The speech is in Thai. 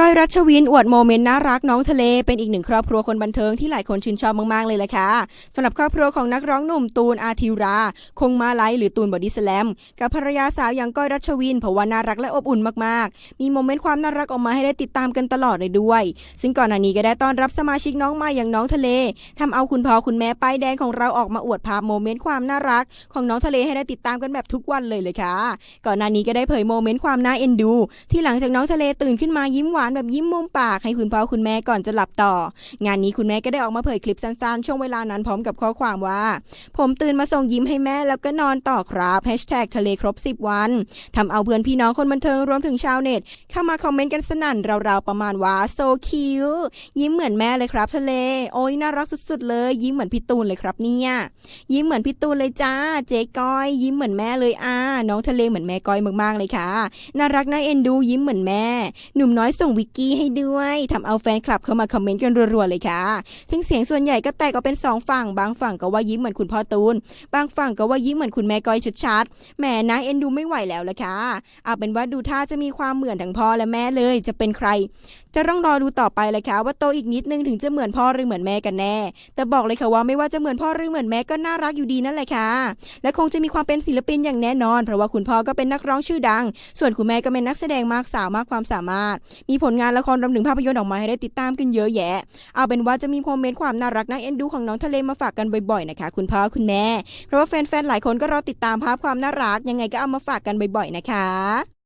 ก้อยรัชวินอวดโมเมนต์น่ารักน้องทะเลเป็นอีกหนึ่งครอบครัวคนบันเทิงที่หลายคนชื่นชอบมาก ๆ เลยแหละค่ะสำหรับครอบครัวของนักร้องหนุ่มตูนอาทิรา คงมาไลหรือตูนบอดี้สแลมกับภรรยาสาวอย่างก้อยรัชวินเพราะว่าน่ารักและอบอุ่นมาก ๆ มีโมเมนต์ความน่ารักออกมาให้ได้ติดตามกันตลอดเลยด้วย ซึ่งก่อนหน้านี้ก็ได้ต้อนรับสมาชิกน้องใหม่อย่างน้องทะเลทำเอาคุณพ่อคุณแม่ป้ายแดงของเราออกมาอวดภาพโมเมนต์ความน่ารัก ของน้องทะเลให้ได้ติดตามกันแบบทุกวันเลยเลยค่ะ ก่อนหน้านี้ก็ได้เผยโมเมนต์ความน่าเอ็นดู ที่หลังจากน้องทะเลตื่นขึ้นมายิ้มหวานแบบยิ้มมุมปากให้คุณพ่อคุณแม่ก่อนจะหลับต่อ งานนี้คุณแม่ก็ได้ออกมาเผยคลิปสั้นๆ ช่วงเวลานั้นพร้อมกับข้อความว่า ผมตื่นมาส่งยิ้มให้แม่แล้วก็นอนต่อครับแฮชแท็กทะเลครบ 10 วันทำเอาเพื่อนพี่น้องคนบันเทิงรวมถึงชาวเน็ต เข้ามาคอมเมนต์กันสนั่นราวๆประมาณว่าโซคิวยิ้มเหมือนแม่เลยครับทะเล โอ้ยน่ารักสุดๆ เลย ยิ้มเหมือนพี่ตูนเลยครับเนี่ยยิ้มเหมือนพี่ตูนเลยจ้า เจ๊ก้อย ยิ้มเหมือนแม่เลยอ่าน้องทะเลเหมือนแม่ก้อยมากๆเลยค่ะน่ารักน่าเอ็นดูยิ้มเหมือนแม่ หนุ่มน้อยส่งวิกกี้ให้ด้วยทำเอาแฟนคลับเข้ามาคอมเมนต์กันรัวๆเลยค่ะ ซึ่งเสียงส่วนใหญ่ก็แตกออกเป็นสองฝั่ง บางฝั่งก็ว่ายิ้มเหมือนคุณพ่อตูน บางฝั่งก็ว่ายิ้มเหมือนคุณแม่ก้อยชัดๆแหมนางเอ็นดูไม่ไหวแล้วละค่ะ เอาเป็นว่าดูท่าจะมีความเหมือนทั้งพ่อและแม่เลย จะเป็นใคร จะต้องรอดูต่อไปเลยค่ะว่าโตอีกนิดนึงถึงจะเหมือนพ่อหรือเหมือนแม่กันแน่ แต่บอกเลยค่ะว่าไม่ว่าจะเหมือนพ่อหรือเหมือนแม่ก็น่ารักอยู่ดีนั่นแหละค่ะ และคงจะมีความเป็นศิลปินอย่างแน่นอน เพราะว่าคุณพ่อก็เป็นนักร้องชื่อดัง ส่วนคุณแม่ก็เป็นนักแสดงมากสาวมากความสามารถ มีผลงานละครรวมถึงภาพยนตร์ออกมาให้ได้ติดตามกันเยอะแยะ เอาเป็นว่าจะมีโมเมนต์ความน่ารักน่าเอ็นดูของน้องทะเลมาฝากกันบ่อยๆนะคะ คุณพ่อคุณแม่ เพราะว่าแฟนๆหลายคนก็รอติดตามภาพความน่ารักยังไงก็เอามาฝากกันบ่อยๆนะคะ